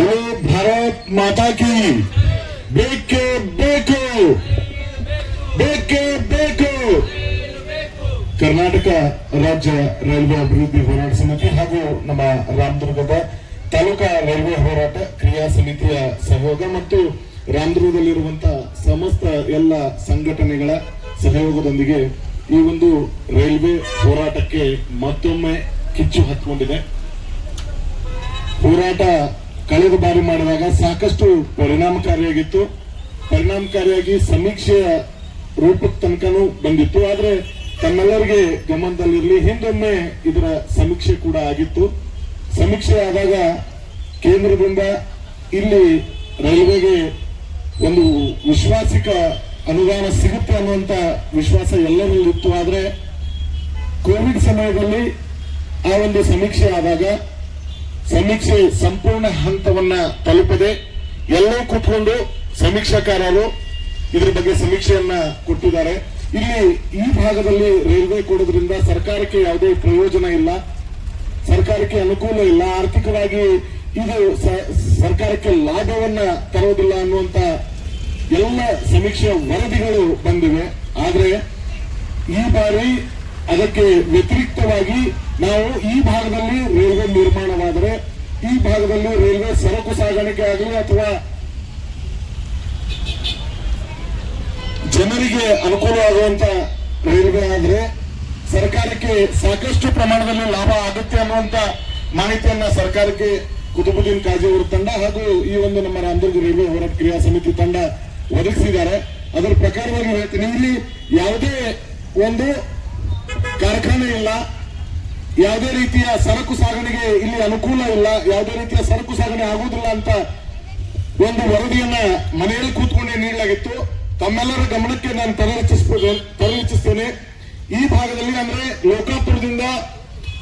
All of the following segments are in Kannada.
बोलो ಭಾರತ್ ಮಾತಾ ಕಿ ಬೇಕೇ ಬೇಕು ಬೇಕೇ ಬೇಕು ಕರ್ನಾಟಕ ರಾಜ್ಯ ರೈಲ್ವೆ ಅಭಿವೃದ್ಧಿ ಹೋರಾಟ ಸಮಿತಿ ಹಾಗೂ ನಮ್ಮ ರಾಮದುರ್ಗದ ತಾಲೂಕಾ ರೈಲ್ವೆ ಹೋರಾಟ ಕ್ರಿಯಾ ಸಮಿತಿಯ ಸಹಯೋಗ ಮತ್ತು ರಾಮದುರ್ಗದಲ್ಲಿರುವಂತಹ ಸಮಸ್ತ ಎಲ್ಲ ಸಂಘಟನೆಗಳ ಸಹಯೋಗದೊಂದಿಗೆ ಈ ಒಂದು ರೈಲ್ವೆ ಹೋರಾಟಕ್ಕೆ ಮತ್ತೊಮ್ಮೆ ಕಿಚ್ಚು ಹತ್ಕೊಂಡಿದೆ ಹೋರಾಟ ಕಳೆದ ಬಾರಿ ಮಾಡಿದಾಗ ಸಾಕಷ್ಟು ಪರಿಣಾಮಕಾರಿಯಾಗಿತ್ತು. ಪರಿಣಾಮಕಾರಿಯಾಗಿ ಸಮೀಕ್ಷೆಯ ರೂಪದ ತನಕನೂ ಬಂದಿತ್ತು. ಆದರೆ ತಮ್ಮೆಲ್ಲರಿಗೆ ಗಮನದಲ್ಲಿರಲಿ, ಹಿಂದೊಮ್ಮೆ ಇದರ ಸಮೀಕ್ಷೆ ಕೂಡ ಆಗಿತ್ತು. ಸಮೀಕ್ಷೆ ಆದಾಗ ಕೇಂದ್ರದಿಂದ ಇಲ್ಲಿ ರೈಲ್ವೆಗೆ ಒಂದು ವಿಶ್ವಾಸಿಕ ಅನುದಾನ ಸಿಗುತ್ತೆ ಅನ್ನುವಂತ ವಿಶ್ವಾಸ ಎಲ್ಲರಲ್ಲಿತ್ತು. ಆದರೆ ಕೋವಿಡ್ ಸಮಯದಲ್ಲಿ ಆ ಒಂದು ಸಮೀಕ್ಷೆ ಆದಾಗ ಸಮೀಕ್ಷೆ ಸಂಪೂರ್ಣ ಹಂತವನ್ನ ತಲುಪದೆ. ಎಲ್ಲೋ ಕೂತ್ಕೊಂಡು ಸಮೀಕ್ಷಾಕಾರರು ಇದ್ರ ಬಗ್ಗೆ ಸಮೀಕ್ಷೆಯನ್ನ ಕೊಟ್ಟಿದ್ದಾರೆ. ಇಲ್ಲಿ ಈ ಭಾಗದಲ್ಲಿ ರೈಲ್ವೆ ಕೊಡೋದ್ರಿಂದ ಸರ್ಕಾರಕ್ಕೆ ಯಾವುದೇ ಪ್ರಯೋಜನ ಇಲ್ಲ. ಸರ್ಕಾರಕ್ಕೆ ಅನುಕೂಲ ಇಲ್ಲ. ಆರ್ಥಿಕವಾಗಿ ಇದು ಸರ್ಕಾರಕ್ಕೆ ಲಾಭವನ್ನ ತರೋದಿಲ್ಲ ಅನ್ನುವಂತ ಎಲ್ಲ ಸಮೀಕ್ಷೆಯ ವರದಿಗಳು ಬಂದಿವೆ. ಆದ್ರೆ ಈ ಬಾರಿ ಅದಕ್ಕೆ ವ್ಯತಿರಿಕ್ತವಾಗಿ ನಾವು ಈ ಭಾಗದಲ್ಲಿ ರೈಲ್ವೆ ನಿರ್ಮಾಣವಾದರೆ, ಈ ಭಾಗದಲ್ಲಿ ರೈಲ್ವೆ ಸರಕು ಸಾಗಾಣಿಕೆ ಆಗಲಿ ಅಥವಾ ಜನರಿಗೆ ಅನುಕೂಲವಾಗುವಂತ ರೈಲ್ವೆ ಆದ್ರೆ ಸರ್ಕಾರಕ್ಕೆ ಸಾಕಷ್ಟು ಪ್ರಮಾಣದಲ್ಲಿ ಲಾಭ ಆಗುತ್ತೆ ಅನ್ನುವಂತ ಮಾಹಿತಿಯನ್ನ ಸರ್ಕಾರಕ್ಕೆ ಕುತುಬುದ್ದೀನ್ ಕಾಜಿ ಅವರ ತಂಡ ಹಾಗೂ ಈ ಒಂದು ನಮ್ಮ ರಾಮದುರ್ಗ ರೈಲ್ವೆ ಹೋರಾಟ ಕ್ರಿಯಾ ಸಮಿತಿ ತಂಡ ಒದಗಿಸಿದ್ದಾರೆ. ಅದರ ಪ್ರಕಾರವಾಗಿ ಹೇಳ್ತೀನಿ. ಇಲ್ಲಿ ಯಾವುದೇ ಒಂದು ಕಾರ್ಖಾನೆ ಇಲ್ಲ ಯಾವುದೇ ರೀತಿಯ ಸರಕು ಸಾಗಣೆಗೆ ಇಲ್ಲಿ ಅನುಕೂಲ ಇಲ್ಲ. ಯಾವುದೇ ರೀತಿಯ ಸರಕು ಸಾಗಣೆ ಆಗುವುದಿಲ್ಲ ಅಂತ ಒಂದು ವರದಿಯನ್ನ ಮನೆಯಲ್ಲಿ ಕೂತ್ಕೊಂಡೆ ನೀಡಲಾಗಿತ್ತು. ತಮ್ಮೆಲ್ಲರ ಗಮನಕ್ಕೆ ನಾನು ತರಲಿಚ್ಚಿಸ್ತೇನೆ ಈ ಭಾಗದಲ್ಲಿ ಅಂದ್ರೆ ಲೋಕಾಪುರದಿಂದ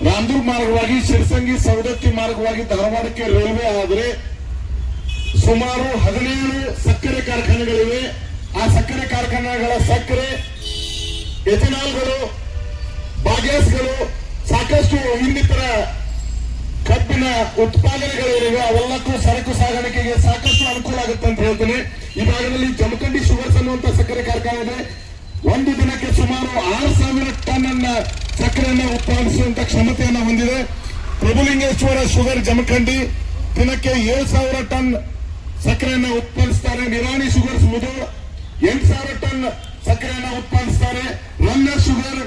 ರಾಮದುರ್ಗ ಮಾರ್ಗವಾಗಿ ಶಿರಸಂಗಿ ಸವದತ್ತಿ ಮಾರ್ಗವಾಗಿ ಧಾರವಾಡಕ್ಕೆ ರೈಲ್ವೆ ಆದರೆ ಸುಮಾರು ಹದಿನೇಳು ಸಕ್ಕರೆ ಕಾರ್ಖಾನೆಗಳಿವೆ. ಆ ಸಕ್ಕರೆ ಕಾರ್ಖಾನೆಗಳ ಸಕ್ಕರೆ, ಎಥೆನಾಲ್ಗಳು ಬಾಗ್ಯಾಸ್ಗಳು ಸಾಕಷ್ಟು ಇನ್ನಿತರ ಕಬ್ಬಿನ ಉತ್ಪಾದನೆಗಳಿವೆ ಅವೆಲ್ಲಕ್ಕೂ ಸರಕು ಸಾಗಾಣಿಕೆಗೆ ಸಾಕಷ್ಟು ಅನುಕೂಲ ಆಗುತ್ತೆ ಅಂತ ಹೇಳ್ತೀನಿ. ಈ ಭಾಗದಲ್ಲಿ ಜಮಖಂಡಿ ಶುಗರ್ಸ್ ಅನ್ನುವಂತ ಸಕ್ಕರೆ ಕಾರ್ಖಾನೆ ಇದೆ. ಒಂದು ದಿನಕ್ಕೆ ಸುಮಾರು ಆರು ಸಾವಿರ ಟನ್ ಅನ್ನ ಸಕ್ಕರೆಯನ್ನ ಉತ್ಪಾದಿಸುವಂತ ಕ್ಷಮತೆಯನ್ನ ಹೊಂದಿದೆ. ಪ್ರಭುಲಿಂಗೇಶ್ವರ ಶುಗರ್ ಜಮಖಂಡಿ ದಿನಕ್ಕೆ ಏಳು ಸಾವಿರ ಟನ್ ಸಕ್ಕರೆಯನ್ನ ಉತ್ಪಾದಿಸ್ತಾರೆ. ನಿರಾಣಿ ಶುಗರ್ಸ್ ಮುದು ಎಂಟು ಸಾವಿರ ಟನ್ ಸಕ್ಕರೆಯನ್ನ ಉತ್ಪಾದಿಸ್ತಾರೆ. ರಮ್ಯ ಶುಗರ್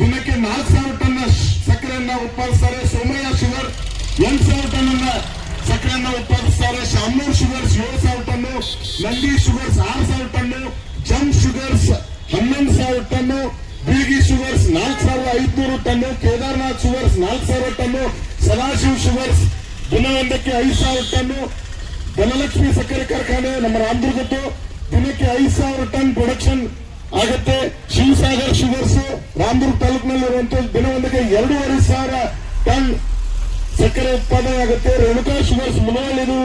ದಿನಕ್ಕೆ ನಾಲ್ಕು ಸಾವಿರ ಟನ್ ಸಕ್ಕರೆಯನ್ನ ಉತ್ಪಾದಿಸ್ತಾರೆ ಸೋಮಯ್ಯ ಶುಗರ್, ಎಂಟು ಸಾವಿರ ಟನ್ ಸಕ್ಕರೆಯನ್ನ ಉತ್ಪಾದಿಸ್ತಾರೆ ಶಾಮೂರ್ ಶುಗರ್ಸ್, ಏಳು ಸಾವಿರ ಟನ್ ನಂದಿ ಶುಗರ್ಸ್, ಆರು ಸಾವಿರ ಟನ್ ಜಮ್ ಶುಗರ್ಸ್, ಹನ್ನೊಂದು ಸಾವಿರ ಟನ್ನು ಬೀಗಿ ಶುಗರ್ಸ್, ನಾಲ್ಕು ಸಾವಿರದ ಐದುನೂರು ಟನ್ ಕೇದಾರ್ನಾಥ್ ಶುಗರ್ಸ್, ನಾಲ್ಕು ಸಾವಿರ ಟನ್ ಸದಾಶಿವ್ ಶುಗರ್ಸ್, ದಿನವೊಂದಕ್ಕೆ ಐದು ಸಾವಿರ ಟನ್ ಧನಲಕ್ಷ್ಮಿ ಸಕ್ಕರೆ ಕಾರ್ಖಾನೆ, ನಮ್ಮ ರಾಮದುರ್ಗದ್ದು, ದಿನಕ್ಕೆ ಐದು ಸಾವಿರ ಟನ್ ಪ್ರೊಡಕ್ಷನ್ ಆಗುತ್ತೆ. ಶಿವಸಾಗರ್ ಶುಗರ್ಸ್ ರಾಮದುರ್ಗ ತಾಲೂಕಿನಲ್ಲಿರುವಂತ ದಿನವೊಂದಕ್ಕೆ ಎರಡೂವರೆ ಸಾವಿರ ಟನ್ ಸಕ್ಕರೆ ಉತ್ಪಾದನೆ ಆಗುತ್ತೆ. ರೇಣುಕಾ ಶುಗರ್ಸ್ ಮುನವಲ್ ಇದು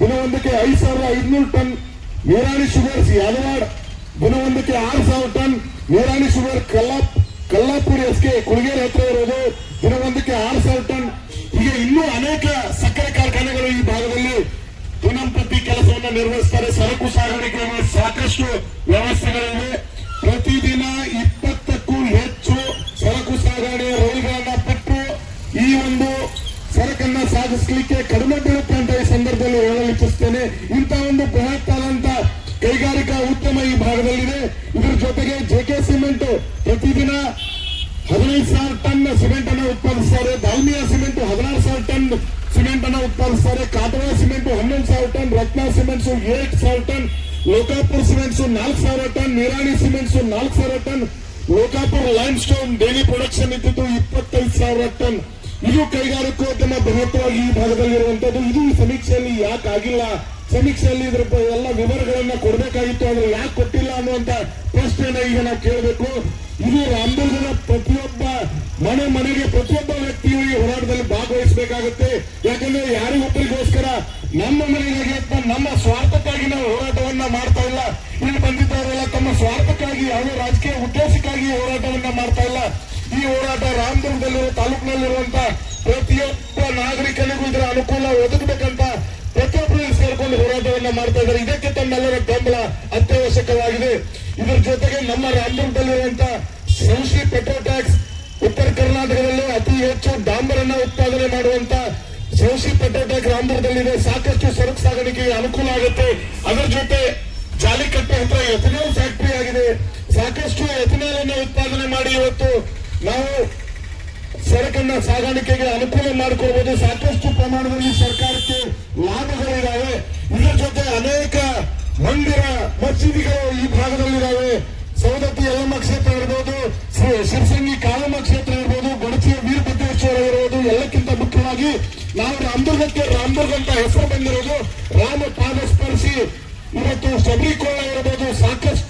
ದಿನವೊಂದಕ್ಕೆ ಐದು ಸಾವಿರದ ಐದುನೂರು ಟನ್. ನೀರಾಣಿ ಶುಗರ್ಸ್ ಯಾದವಾಡ್, ದಿನವೊಂದಕ್ಕೆ ಆರು ಸಾವಿರ ton. Nirani sugar Kalla Kallapur S K Kulageri ಹತ್ರ ಇರೋದು ದಿನವೊಂದಕ್ಕೆ ಆರು ಸಾವಿರ ಟನ್. ಹೀಗೆ ಇನ್ನೂ ಅನೇಕ ಸಕ್ಕರೆ ಕಾರ್ಖಾನೆಗಳು ಈ ಭಾಗದಲ್ಲಿ ದಿನಂಪ್ರತಿ ಕೆಲಸವನ್ನು ನಿರ್ವಹಿಸ್ತಾರೆ. ಸರಕು ಸಾಗಾಣಿಕೆ ಸಾಕಷ್ಟು ವ್ಯವಸ್ಥೆಗಳಿವೆ. ಒಂದು ಸರಕನ್ನ ಸಾಗಿಸಲಿಕ್ಕೆ ಕಡಿಮೆ ಬೀಳುತ್ತೆ ಅಂತ ಈ ಸಂದರ್ಭದಲ್ಲಿ ಹೇಳಲು ಇಚ್ಛಿಸ್ತೇನೆ. ಇಂಥ ಒಂದು ಬೃಹತ್ತಾದಂತ ಕೈಗಾರಿಕಾ ಉದ್ಯಮ ಈ ಭಾಗದಲ್ಲಿದೆ. ಇದರ ಜೊತೆಗೆ ಜೆಕೆ ಸಿಮೆಂಟ್ ಪ್ರತಿದಿನ ಹದಿನೈದು ಸಾವಿರ ಟನ್ ಸಿಮೆಂಟ್ ಅನ್ನು ಉತ್ಪಾದಿಸ್ತಾರೆ. ದಾಲ್ಮಿಯಾ ಸಿಮೆಂಟ್ ಹದಿನಾರು ಸಾವಿರ ಟನ್ ಸಿಮೆಂಟ್ ಅನ್ನು ಉತ್ಪಾದಿಸ್ತಾರೆ. ಕಾಟವಾ ಸಿಮೆಂಟ್ ಹನ್ನೊಂದು ಸಾವಿರ ಟನ್, ರತ್ನ ಸಿಮೆಂಟ್ಸ್ ಏಟ್ ಸಾವಿರ ಟನ್, ಲೋಕಾಪುರ್ ಸಿಮೆಂಟ್ಸ್ ನಾಲ್ಕು ಸಾವಿರ ಟನ್, ನಿರಾಣಿ ಸಿಮೆಂಟ್ಸ್ ನಾಲ್ಕು ಸಾವಿರ ton, Lokapur limestone daily production ಇದ್ದಿದ್ದು ಇಪ್ಪತ್ತೈದು ಸಾವಿರ ಟನ್. ಇದು ಕೈಗಾರಿಕೋದ್ಯಮ ಬೃಹತ್ವಾಗಿ ಈ ಭಾಗದಲ್ಲಿರುವಂತದ್ದು. ಇದು ಈ ಸಮೀಕ್ಷೆಯಲ್ಲಿ ಯಾಕೆ ಆಗಿಲ್ಲ? ಸಮೀಕ್ಷೆಯಲ್ಲಿ ಇದ್ರ ಎಲ್ಲ ವಿವರಗಳನ್ನ ಕೊಡಬೇಕಾಗಿತ್ತು, ಆದ್ರೆ ಯಾಕೆ ಕೊಟ್ಟಿಲ್ಲ ಅನ್ನುವಂತ ಪ್ರಶ್ನೆನ ಈಗ ನಾವು ಕೇಳಬೇಕು. ಇದು ರಾಮದುರ್ಗದ ಪ್ರತಿಯೊಬ್ಬ ಮನೆ ಮನೆಗೆ ಪ್ರತಿಯೊಬ್ಬ ವ್ಯಕ್ತಿಯು ಈ ಹೋರಾಟದಲ್ಲಿ ಭಾಗವಹಿಸಬೇಕಾಗುತ್ತೆ. ಯಾಕಂದ್ರೆ ಯಾರಿಗೊಬ್ಬರಿಗೋಸ್ಕರ ನಮ್ಮ ಮನೆಗಾಗಿ ಅಥವಾ ನಮ್ಮ ಸ್ವಾರ್ಥಕ್ಕಾಗಿ ನಾವು ಹೋರಾಟವನ್ನ ಮಾಡ್ತಾ ಇಲ್ಲ. ಇಲ್ಲಿ ಬಂದಿದ್ದವರೆಲ್ಲ ತಮ್ಮ ಸ್ವಾರ್ಥಕ್ಕಾಗಿ, ಯಾವುದೇ ರಾಜಕೀಯ ಉದ್ದೇಶಕ್ಕಾಗಿ ಹೋರಾಟವನ್ನ ಮಾಡ್ತಾ ಇಲ್ಲ. ಈ ಹೋರಾಟ ರಾಮದುರ್ಗದಲ್ಲಿರುವ ತಾಲೂಕಿನಲ್ಲಿರುವಂತ ಪ್ರತಿಯೊಬ್ಬ ನಾಗರಿಕನಿಗೂ ಇದರ ಅನುಕೂಲ ಒದಗಬೇಕಂತ ಪ್ರತಿಯೊಬ್ಬರು ಮಾಡ್ತಾ ಇದ್ದಾರೆ. ಇದಕ್ಕೆ ತಮ್ಮೆಲ್ಲರ ಬೆಂಬಲ ಅತ್ಯವಶ್ಯಕವಾಗಿದೆ. ಇದರ ಜೊತೆಗೆ ನಮ್ಮ ರಾಮದುರ್ಗದಲ್ಲಿರುವಂತ ಸಂಶಿ ಪೆಟ್ರೋಲ್ ಟ್ಯಾಕ್ಸ್ ಉತ್ತರ ಕರ್ನಾಟಕದಲ್ಲಿ ಅತಿ ಹೆಚ್ಚು ಡಾಂಬರನ್ನ ಉತ್ಪಾದನೆ ಮಾಡುವಂತ ಸಂಶಿ ಪೆಟ್ರೋಲ್ ಟ್ಯಾಕ್ಸ್ ರಾಮದುರ್ಗದಲ್ಲಿದೆ. ಸಾಕಷ್ಟು ಸರಕು ಸಾಗಾಣಿಕೆಗೆ ಅನುಕೂಲ ಆಗುತ್ತೆ. ಅದರ ಜೊತೆ ಜಾಲಿಕಟ್ಟೆ ಹತ್ರ ಎಥನಾಲ್ ಫ್ಯಾಕ್ಟರಿ ಆಗಿದೆ. ಸಾಕಷ್ಟು ಎಥನಾಲ್ ಅನ್ನು ಉತ್ಪಾದನೆ ಮಾಡಿ ಇವತ್ತು ನಾವು ಸರಕನ್ನ ಸಾಗಾಣಿಕೆಗೆ ಅನುಕೂಲ ಮಾಡಿಕೊಡ್ಬೋದು ಸಾಕಷ್ಟು ಪ್ರಮಾಣದಲ್ಲಿ ಸರ್ಕಾರಕ್ಕೆ ಲಾಭಗಳಿದ್ದಾವೆ ಇದರ ಜೊತೆ ಅನೇಕ ಮಂದಿರ ಮಸೀದಿಗಳು ಈ ಭಾಗದಲ್ಲಿದ್ದಾವೆ ಸೌದತ್ತಿ ಯಲ್ಲಮ್ಮ ಕ್ಷೇತ್ರ ಇರ್ಬೋದು ಶಿರಸಂಗಿ ಕಾಳಮ್ಮ ಕ್ಷೇತ್ರ ಇರ್ಬೋದು ಬಡಚಿಯ ವೀರಭದ್ರೇಶ್ವರ ಇರ್ಬೋದು, ಎಲ್ಲಕ್ಕಿಂತ ಮುಖ್ಯವಾಗಿ ನಾವು ರಾಮದುರ್ಗಕ್ಕೆ ರಾಮದುರ್ಗ ಅಂತ ಹೆಸರು ಬಂದಿರೋದು ರಾಮ ಪಾದ ಸ್ಪರ್ಶಿ. ಇವತ್ತು ಶಬರಿಕೋಳ ಇರಬಹುದು ಸಾಕಷ್ಟು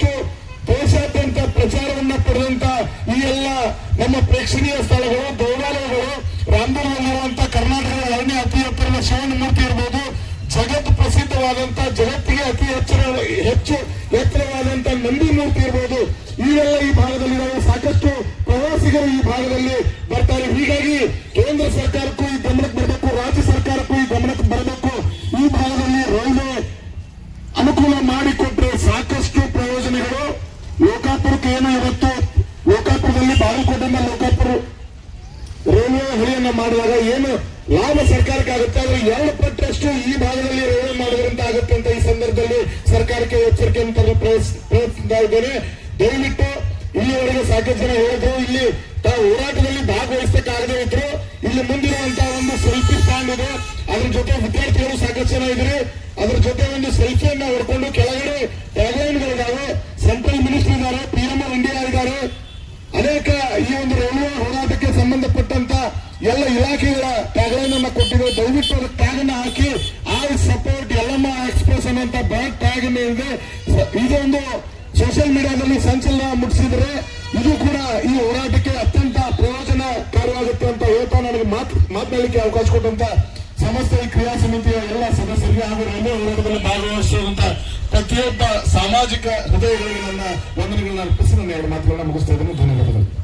ನಮ್ಮ ಪ್ರೇಕ್ಷಣೀಯ ಸ್ಥಳಗಳು, ದೇವಾಲಯಗಳು ರಾಮದುರ್ಗದಲ್ಲಿರುವಂತಹ ಕರ್ನಾಟಕದ ಎರಡನೇ ಅತಿ ಎತ್ತರದ ಶಿವನ ಮೂರ್ತಿ ಇರಬಹುದು ಜಗತ್ ಪ್ರಸಿದ್ಧವಾದಂತಹ ಜಗತ್ತಿಗೆ ಮಾಡಿದಾಗ ಏನು ಲಾಭ ಸರ್ಕಾರಕ್ಕೆ ಆಗುತ್ತೆ ಆದ್ರೆ ಎರಡು ಪಟ್ಟಷ್ಟು ಈ ಭಾಗದಲ್ಲಿ ರೈಲ್ವೆ ಮಾಡೋದ್ರಿಂದ ಆಗುತ್ತೆ ಅಂತ ಈ ಸಂದರ್ಭದಲ್ಲಿ ಸರ್ಕಾರಕ್ಕೆ ಎಚ್ಚರಿಕೆಯನ್ನು ತರಲು ಪ್ರಯತ್ನ ಇದ್ದೇನೆ. ದಯವಿಟ್ಟು ಇಲ್ಲಿವರೆಗೆ ಸಾಕಷ್ಟು ಜನ ಹೇಳಿದ್ರು. ಇಲ್ಲಿ ತಾವು ಹೋರಾಟದಲ್ಲಿ ಭಾಗವಹಿಸಕ್ಕಾಗದೇ ಇದ್ರು ಇಲ್ಲಿ ಮುಂದಿರುವಂತಹ ಒಂದು ಸೆಲ್ಫಿ ಸ್ಟ್ಯಾಂಡ್ ಇದೆ. ಅದ್ರ ಜೊತೆ ವಿದ್ಯಾರ್ಥಿಗಳು ಸಾಕಷ್ಟು ಜನ ಇದ್ರು ಅದ್ರ ಜೊತೆ ಒಂದು ಸೆಲ್ಫಿಯನ್ನ ಹೊಡ್ಕೊಂಡು ಕೆಳಗಡೆ ಎಲ್ಲ ಇಲಾಖೆಗಳ ಟ್ಯಾಗ್ಲೈನ್ ಕೊಟ್ಟಿರೋ ದಯವಿಟ್ಟು ಅದಕ್ಕೆ ಹಾಕಿ ಐ ಸಪೋರ್ಟ್ ಎಲ್ಲಮ್ಮ ಎಕ್ಸ್ಪ್ರೆಸ್ ಅನ್ನುವಂತ ಬ್ಯಾಗ್ ಟ್ಯಾಗ್ ಇದೆ ಇದೊಂದು ಸೋಷಿಯಲ್ ಮೀಡಿಯಾದಲ್ಲಿ ಸಂಚಲನ ಮುಟ್ಟಿಸಿದರೆ ಇದು ಕೂಡ ಈ ಹೋರಾಟಕ್ಕೆ ಅತ್ಯಂತ ಪ್ರಯೋಜನಕಾರಿಯಾಗುತ್ತೆ ಅಂತ ಹೇಳ್ತಾ ನನಗೆ ಮಾತು ಮಾತನಾಡಲಿಕ್ಕೆ ಅವಕಾಶ ಕೊಟ್ಟಂತ ಸಮಸ್ಯೆ ಕ್ರಿಯಾ ಸಮಿತಿಯ ಎಲ್ಲ ಸದಸ್ಯರಿಗೆ ಹಾಗೂ ರೈಲ್ವೆ ಹೋರಾಟದಲ್ಲಿ ಭಾಗವಹಿಸುವಂತ ಪ್ರತಿಯೊಬ್ಬ ಸಾಮಾಜಿಕ ಹೃದಯಗಳಿಗೆ ನನ್ನ ವಂದನೆಗಳನ್ನ ಅರ್ಪಿಸಿ, ನನ್ನ ಎರಡು ಮಾತುಗಳನ್ನ ಮುಗಿಸ್ತಾ ಇದ್ದೇನೆ. ಧನ್ಯವಾದಗಳು.